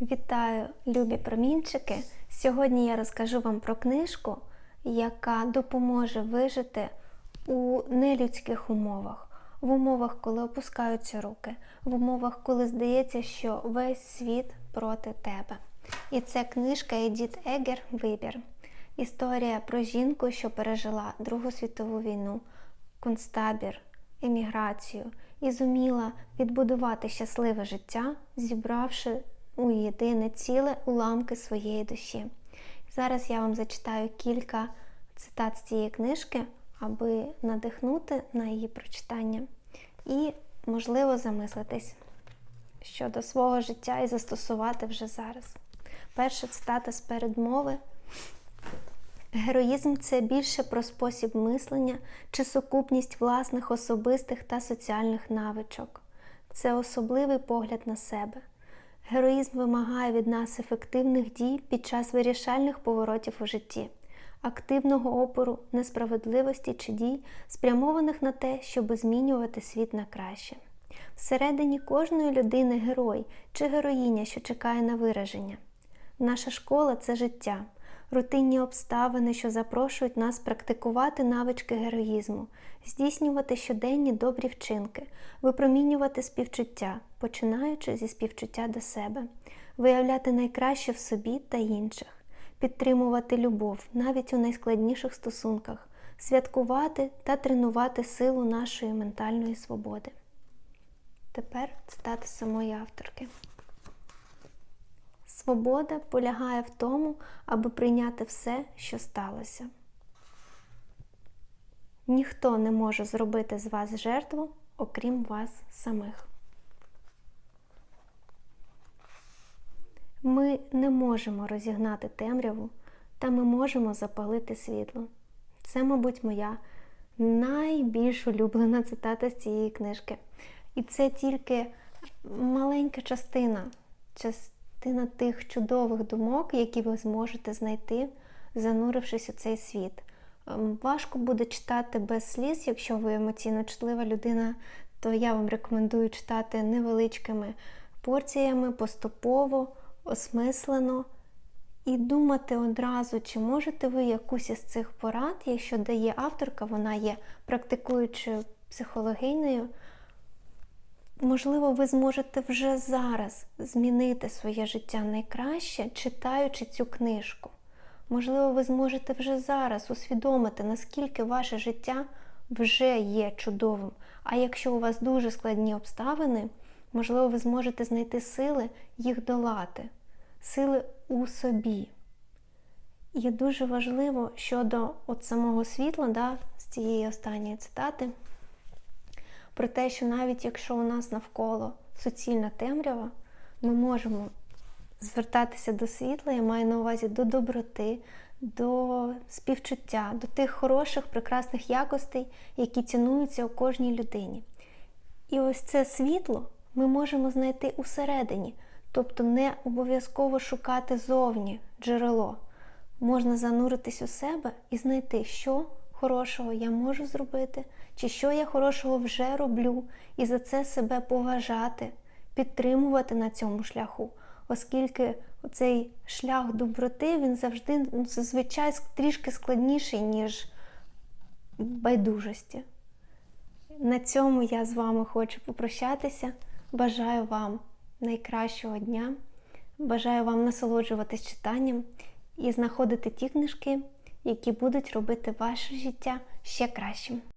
Вітаю, любі промінчики! Сьогодні я розкажу вам про книжку, яка допоможе вижити у нелюдських умовах, в умовах, коли опускаються руки, в умовах, коли здається, що весь світ проти тебе. І це книжка Едіт Егер Вибір. Історія про жінку, що пережила Другу світову війну, концтабір, еміграцію і зуміла відбудувати щасливе життя, зібравши у єдине ціле уламки своєї душі. Зараз я вам зачитаю кілька цитат з цієї книжки, аби надихнути на її прочитання і, можливо, замислитись щодо свого життя і застосувати вже зараз. Перша цитата з передмови. Героїзм це більше про спосіб мислення чи сукупність власних особистих та соціальних навичок. Це особливий погляд на себе. Героїзм вимагає від нас ефективних дій під час вирішальних поворотів у житті, активного опору, несправедливості чи дій, спрямованих на те, щоб змінювати світ на краще. Всередині кожної людини герой чи героїня, що чекає на вираження. Наша школа це життя, рутинні обставини, що запрошують нас практикувати навички героїзму, здійснювати щоденні добрі вчинки, випромінювати співчуття, починаючи зі співчуття до себе, виявляти найкраще в собі та інших, підтримувати любов навіть у найскладніших стосунках, святкувати та тренувати силу нашої ментальної свободи. Тепер цитата самої авторки. Свобода полягає в тому, аби прийняти все, що сталося. Ніхто не може зробити з вас жертву, окрім вас самих. Ми не можемо розігнати темряву, та ми можемо запалити світло. Це, мабуть, моя найбільш улюблена цитата з цієї книжки. І це тільки маленька частина, частина тих чудових думок, які ви зможете знайти, занурившись у цей світ. Важко буде читати без сліз, якщо ви емоційно чутлива людина, то я вам рекомендую читати невеличкими порціями, поступово, осмислено і думати одразу, чи можете ви якусь із цих порад, якщо дає авторка, вона є практикуючою психологинею. Можливо, ви зможете вже зараз змінити своє життя найкраще, читаючи цю книжку. Можливо, ви зможете вже зараз усвідомити, наскільки ваше життя вже є чудовим. А якщо у вас дуже складні обставини, можливо, ви зможете знайти сили їх долати, сили у собі. І дуже важливо щодо от самого світла, да, з цієї останньої цитати, про те, що навіть якщо у нас навколо суцільна темрява, ми можемо звертатися до світла, я маю на увазі до доброти, до співчуття, до тих хороших, прекрасних якостей, які цінуються у кожній людині. І ось це світло ми можемо знайти усередині, тобто не обов'язково шукати зовні джерело. Можна зануритись у себе і знайти, що хорошого я можу зробити, чи що я хорошого вже роблю, і за це себе поважати, підтримувати на цьому шляху оскільки цей шлях доброти він завжди ну, зазвичай трішки складніший, ніж байдужості. На цьому я з вами хочу попрощатися. Бажаю вам найкращого дня. Бажаю вам насолоджуватись читанням і знаходити ті книжки, які будуть робити ваше життя ще кращим.